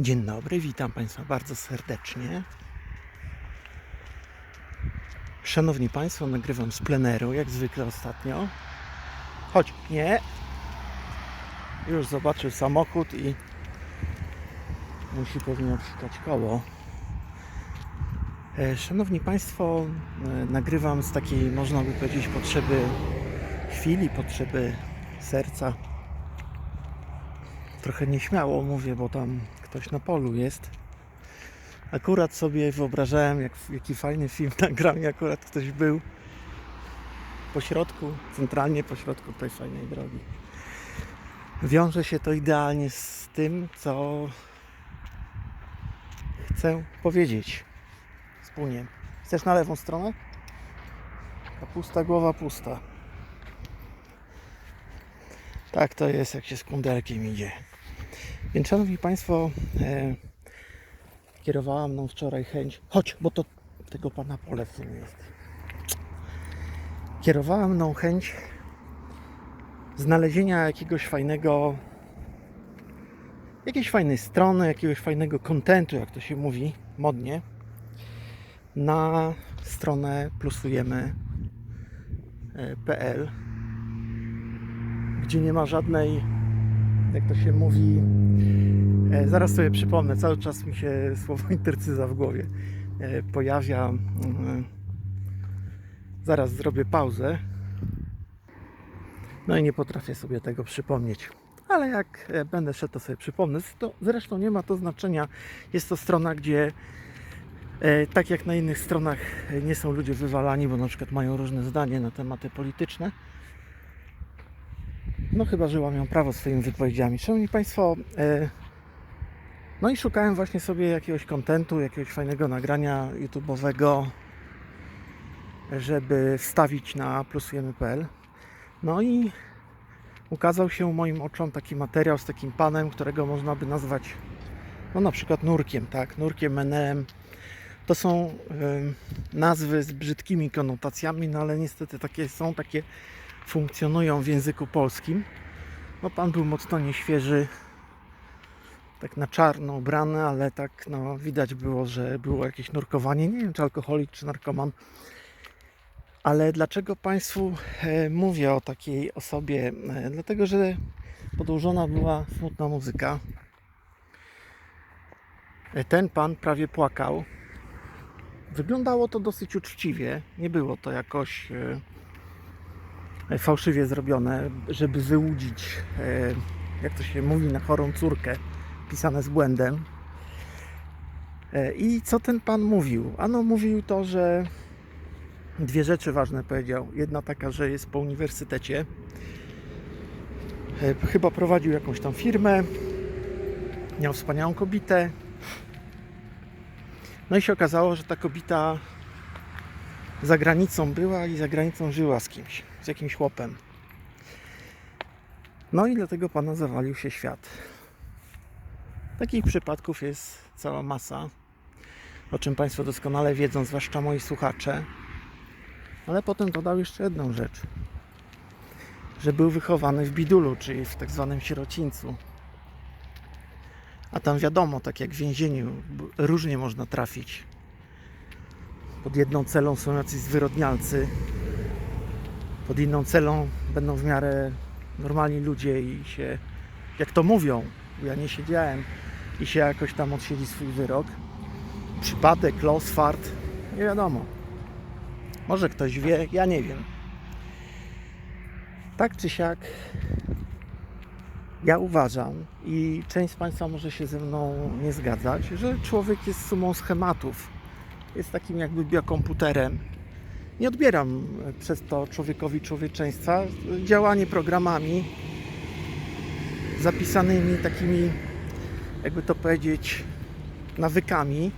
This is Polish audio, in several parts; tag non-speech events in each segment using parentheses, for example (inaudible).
Dzień dobry, witam Państwa bardzo serdecznie. Szanowni Państwo, nagrywam z pleneru, jak zwykle ostatnio. Chodź, nie. Już zobaczył samochód i musi pewnie odszukać koło. E, Szanowni Państwo, e, nagrywam z takiej, można by powiedzieć, potrzeby chwili, potrzeby serca. Trochę nieśmiało mówię, bo tam ktoś na polu jest. Akurat sobie wyobrażałem, jak, jaki fajny film (laughs) nagram i akurat ktoś był po środku, centralnie po środku tej fajnej drogi. Wiąże się to idealnie z tym, co chcę powiedzieć wspólnie. Chcesz na lewą stronę? A pusta głowa pusta. Tak to jest, jak się z kundelkiem idzie. Więc szanowni Państwo, e, kierowała mną wczoraj chęć. Chodź, bo to tego pana pole w sumie jest. Kierowała mną chęć znalezienia jakiegoś fajnego, jakiejś fajnej strony, jakiegoś fajnego kontentu, jak to się mówi modnie, na stronę plusujemy.pl, gdzie nie ma żadnej, jak to się mówi, e, zaraz sobie przypomnę, cały czas mi się (laughs) słowo intercyza w głowie e, pojawia. Mm, Zaraz zrobię pauzę. No i nie potrafię sobie tego przypomnieć. Ale jak e, będę szedł, to sobie przypomnę. To zresztą nie ma to znaczenia. Jest to strona, gdzie tak jak na innych stronach nie są ludzie wywalani, bo na przykład mają różne zdanie na tematy polityczne. No chyba, że łamią prawo swoimi wypowiedziami. Szanowni Państwo, e, no i szukałem właśnie sobie jakiegoś kontentu, jakiegoś fajnego nagrania YouTube'owego, żeby wstawić na plusujemy.pl. No i ukazał się moim oczom taki materiał z takim panem, którego można by nazwać no na przykład nurkiem, tak? Nurkiem, menem. To są em, nazwy z brzydkimi konotacjami, no ale niestety takie są, takie funkcjonują w języku polskim. No pan był mocno nieświeży, tak na czarno ubrany, ale tak no widać było, że było jakieś nurkowanie. Nie wiem, czy alkoholik, czy narkoman. Ale dlaczego Państwu e, mówię o takiej osobie? E, dlatego, że podłożona była smutna muzyka. E, ten pan prawie płakał. Wyglądało to dosyć uczciwie. Nie było to jakoś fałszywie zrobione, żeby wyłudzić, e, jak to się mówi, na chorą córkę, pisane z błędem. E, I co ten pan mówił? Ano mówił to, że dwie rzeczy ważne powiedział. Jedna taka, że jest po uniwersytecie. E, Chyba prowadził jakąś tam firmę. Miał wspaniałą kobietę. No i się okazało, że ta kobieta za granicą była i za granicą żyła z kimś, z jakimś chłopem. No i dlatego pana zawalił się świat. Takich przypadków jest cała masa, o czym Państwo doskonale wiedzą, zwłaszcza moi słuchacze. Ale potem dodał jeszcze jedną rzecz. Że był wychowany w bidulu, czyli w tak zwanym sierocińcu. A tam wiadomo, tak jak w więzieniu, różnie można trafić. Pod jedną celą są jacyś zwyrodnialcy, pod inną celą będą w miarę normalni ludzie i się, jak to mówią, ja nie siedziałem, i się jakoś tam odsiedzi swój wyrok. Przypadek, los, fart, nie wiadomo. Może ktoś wie, ja nie wiem. Tak czy siak, ja uważam i część z Państwa może się ze mną nie zgadzać, że człowiek jest sumą schematów. Jest takim jakby biokomputerem. Nie odbieram przez to człowiekowi człowieczeństwa. Działanie programami zapisanymi takimi, jakby to powiedzieć, nawykami,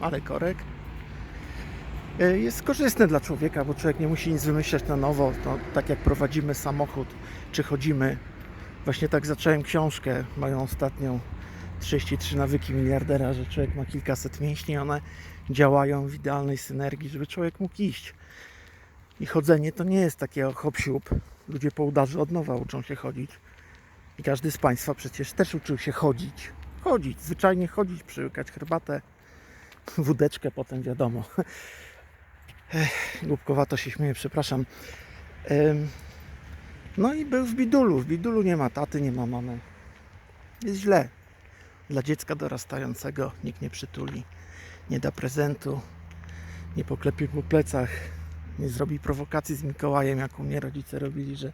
ale korek, e, jest korzystne dla człowieka, bo człowiek nie musi nic wymyślać na nowo. To tak jak prowadzimy samochód, czy chodzimy. Właśnie tak zacząłem książkę, moją ostatnią 33 nawyki miliardera, że człowiek ma kilkaset mięśni, one działają w idealnej synergii, żeby człowiek mógł iść. I chodzenie to nie jest takie hop siup. Ludzie po udarze od nowa uczą się chodzić. I każdy z Państwa przecież też uczył się chodzić. chodzić, zwyczajnie chodzić, przyłykać herbatę, (laughs) wódeczkę potem wiadomo. (laughs) Ech, głupkowato się śmieję, przepraszam. No i był w Bidulu. W Bidulu nie ma taty, nie ma mamy. Jest źle. Dla dziecka dorastającego nikt nie przytuli, nie da prezentu, nie poklepie po plecach, nie zrobi prowokacji z Mikołajem, jak u mnie rodzice robili, że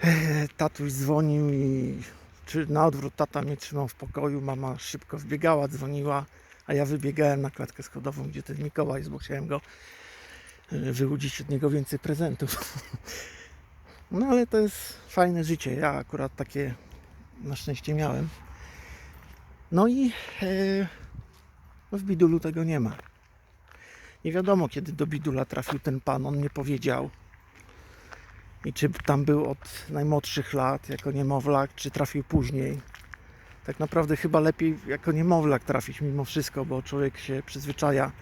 e, tatuś dzwonił i czy na odwrót tata mnie trzymał w pokoju, mama szybko wbiegała, dzwoniła, a ja wybiegałem na klatkę schodową, gdzie ten Mikołaj jest, bo chciałem go e, wyłudzić od niego więcej prezentów. (laughs) No ale to jest fajne życie. Ja akurat takie na szczęście miałem. No i e, no w Bidulu tego nie ma. Nie wiadomo, kiedy do Bidula trafił ten pan, on nie powiedział. I czy tam był od najmłodszych lat, jako niemowlak, czy trafił później. Tak naprawdę chyba lepiej jako niemowlak trafić mimo wszystko, bo człowiek się przyzwyczaja.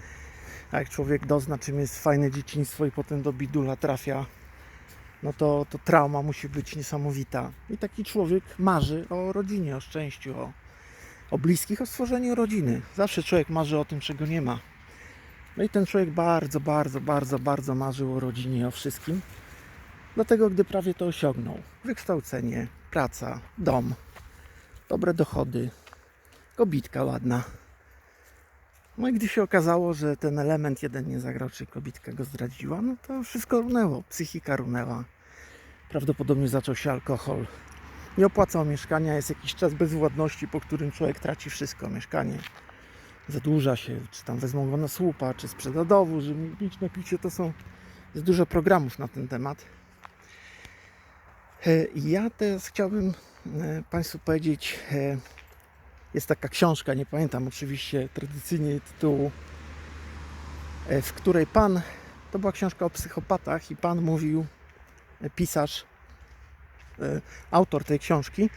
A jak człowiek dozna, czym jest fajne dzieciństwo i potem do Bidula trafia, no to, to trauma musi być niesamowita. I taki człowiek marzy o rodzinie, o szczęściu, o, o bliskich, o stworzeniu rodziny. Zawsze człowiek marzy o tym, czego nie ma. No i ten człowiek bardzo, bardzo, bardzo, bardzo marzył o rodzinie, o wszystkim. Dlatego, gdy prawie to osiągnął, wykształcenie, praca, dom, dobre dochody, kobitka ładna. No i gdy się okazało, że ten element jeden nie zagrał, czy kobitka go zdradziła, no to wszystko runęło, psychika runęła. Prawdopodobnie zaczął się alkohol. Nie opłacał mieszkania, jest jakiś czas bezwładności, po którym człowiek traci wszystko, mieszkanie zadłuża się, czy tam wezmą go na słupa, czy sprzeda dowód, że mieć na picie to są, jest dużo programów na ten temat. E, Ja teraz chciałbym e, Państwu powiedzieć, e, jest taka książka, nie pamiętam oczywiście tradycyjnie tytułu, w której Pan, to była książka o psychopatach i Pan mówił, pisarz, autor tej książki,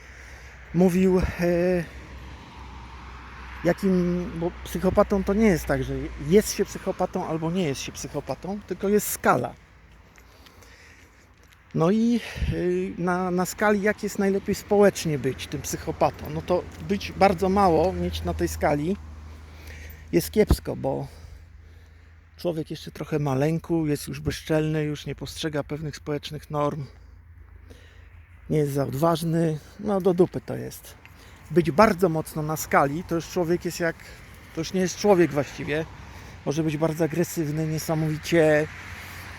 mówił, jakim, bo psychopatą to nie jest tak, że jest się psychopatą albo nie jest się psychopatą, tylko jest skala. No i y, na, na skali, jak jest najlepiej społecznie być tym psychopatą, no to być bardzo mało, mieć na tej skali jest kiepsko, bo człowiek jeszcze trochę ma lęku, jest już bezczelny, już nie postrzega pewnych społecznych norm, nie jest za odważny, no do dupy to jest. Być bardzo mocno na skali, to już człowiek jest jak, to już nie jest człowiek właściwie, może być bardzo agresywny, niesamowicie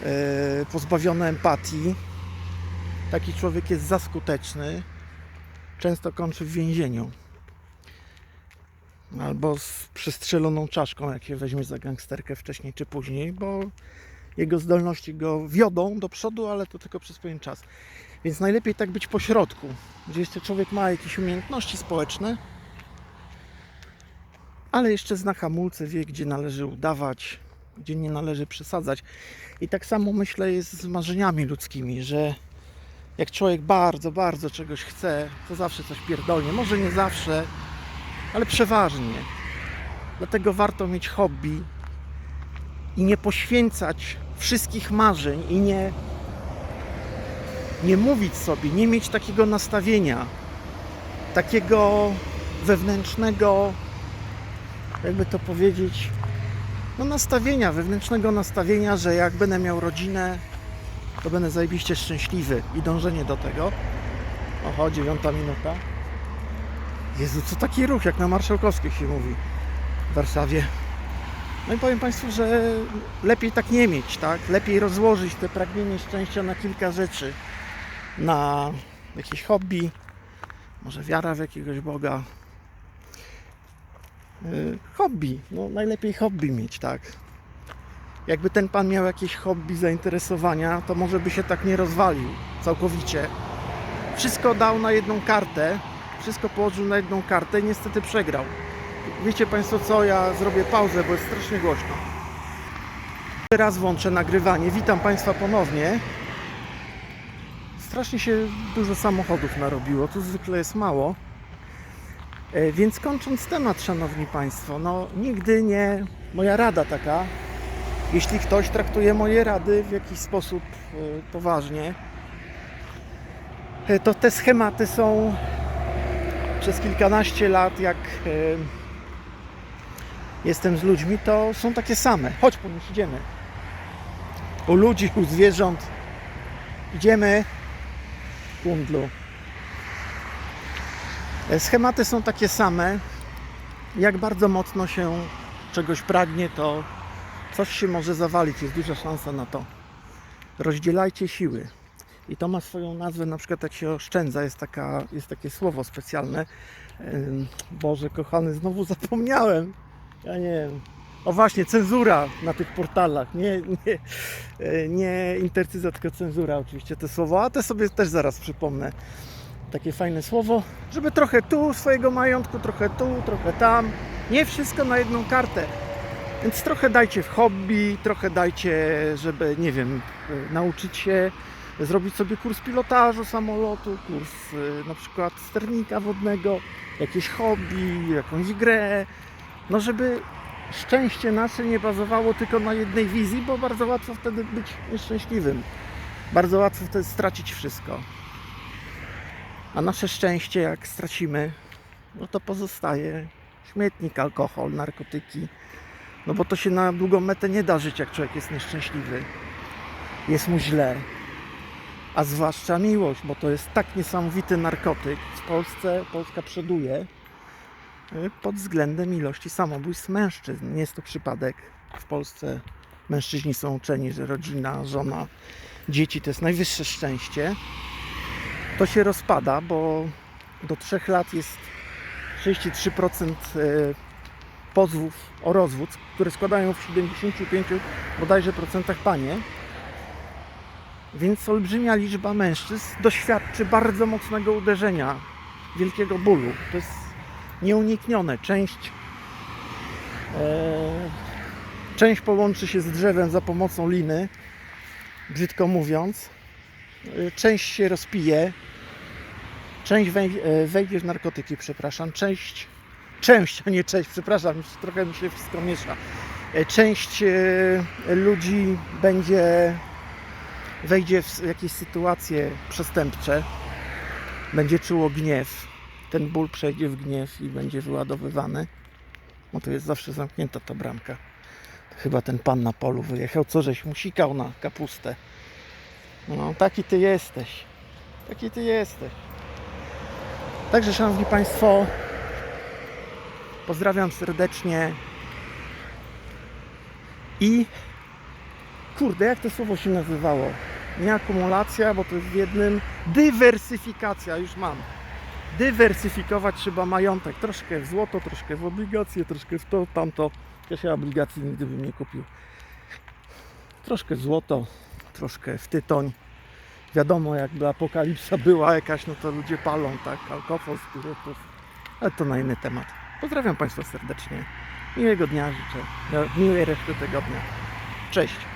yy, pozbawiony empatii, taki człowiek jest za skuteczny, często kończy w więzieniu. Albo z przestrzeloną czaszką, jak się weźmie za gangsterkę wcześniej czy później, bo jego zdolności go wiodą do przodu, ale to tylko przez pewien czas. Więc najlepiej tak być po środku, gdzie jeszcze człowiek ma jakieś umiejętności społeczne, ale jeszcze zna hamulce, wie gdzie należy udawać, gdzie nie należy przesadzać. I tak samo myślę jest z marzeniami ludzkimi, że jak człowiek bardzo, bardzo czegoś chce, to zawsze coś pierdolnie. Może nie zawsze, ale przeważnie. Dlatego warto mieć hobby i nie poświęcać wszystkich marzeń i nie, nie mówić sobie, nie mieć takiego nastawienia, takiego wewnętrznego, jakby to powiedzieć, no nastawienia, wewnętrznego nastawienia, że jak będę miał rodzinę, to będę zajebiście szczęśliwy i dążenie do tego. Oho, dziewiąta minuta. Jezu, co taki ruch, jak na Marszałkowskiej się mówi w Warszawie. No i powiem Państwu, że lepiej tak nie mieć, tak? Lepiej rozłożyć te pragnienie szczęścia na kilka rzeczy. Na jakieś hobby, może wiara w jakiegoś Boga. Yy, hobby, no najlepiej hobby mieć, tak? jakby ten pan miał jakieś hobby, zainteresowania, to może by się tak nie rozwalił całkowicie. Wszystko dał na jedną kartę, wszystko położył na jedną kartę i niestety przegrał. Wiecie Państwo co, ja zrobię pauzę, bo jest strasznie głośno. Teraz włączę nagrywanie. Witam Państwa ponownie. Strasznie się dużo samochodów narobiło, tu zwykle jest mało. E, Więc kończąc temat, Szanowni Państwo, no nigdy nie, moja rada taka, jeśli ktoś traktuje moje rady w jakiś sposób e, poważnie, e, to te schematy są przez kilkanaście lat, jak jestem z ludźmi, to są takie same. Chodź, ponieważ idziemy. U ludzi, u zwierząt. Idziemy. Kundlu. E, Schematy są takie same. Jak bardzo mocno się czegoś pragnie, to coś się może zawalić. Jest duża szansa na to. Rozdzielajcie siły. I to ma swoją nazwę, na przykład jak się oszczędza, jest, taka, jest takie słowo specjalne. Boże kochany, znowu zapomniałem. Ja nie wiem. O właśnie, cenzura na tych portalach. Nie, nie, e, nie intercyza, tylko cenzura oczywiście to słowo, a te sobie też zaraz przypomnę. Takie fajne słowo, żeby trochę tu swojego majątku, trochę tu, trochę tam. Nie wszystko na jedną kartę. Więc trochę dajcie w hobby, trochę dajcie, żeby, nie wiem, y, nauczyć się zrobić sobie kurs pilotażu samolotu, kurs y, na przykład sternika wodnego, jakieś hobby, jakąś grę. No, żeby szczęście nasze nie bazowało tylko na jednej wizji, bo bardzo łatwo wtedy być nieszczęśliwym. Bardzo łatwo wtedy stracić wszystko. A nasze szczęście, jak stracimy, no to pozostaje śmietnik, alkohol, narkotyki. No bo to się na długą metę nie da żyć, jak człowiek jest nieszczęśliwy. Jest mu źle. A zwłaszcza miłość, bo to jest tak niesamowity narkotyk. W Polsce Polska przoduje pod względem ilości samobójstw mężczyzn. Nie jest to przypadek. W Polsce mężczyźni są uczeni, że rodzina, żona, dzieci to jest najwyższe szczęście. To się rozpada, bo do 3 lat jest 63% y, pozwów o rozwód, które składają w 75 bodajże procentach panie. Więc olbrzymia liczba mężczyzn doświadczy bardzo mocnego uderzenia, wielkiego bólu. To jest nieuniknione. Część, e, część połączy się z drzewem za pomocą liny, brzydko mówiąc. E, Część się rozpije, część wej- wejdzie w narkotyki, przepraszam, część część, a nie część, przepraszam, trochę mi się wszystko miesza. E, Część e, ludzi będzie, wejdzie w jakieś sytuacje przestępcze, będzie czuło gniew. Ten ból przejdzie w gniew i będzie wyładowywany. No to jest zawsze zamknięta ta bramka. Chyba ten pan na polu wyjechał. Co żeś mu sikał na kapustę? No, taki ty jesteś. Taki ty jesteś. Także, szanowni państwo, Pozdrawiam serdecznie. I kurde, jak to słowo się nazywało? Nie akumulacja, bo to jest w jednym. Dywersyfikacja, już mam. Dywersyfikować trzeba majątek. Troszkę w złoto, troszkę w obligacje, troszkę w to, tamto. Ja się obligacji nigdy bym nie kupił. Troszkę w złoto, troszkę w tytoń. Wiadomo, jakby apokalipsa była jakaś, no to ludzie palą, tak? Alkohol, spirytus. Ale to na inny temat. Pozdrawiam Państwa serdecznie. Miłego dnia życzę. Miłej reszty tygodnia. Cześć.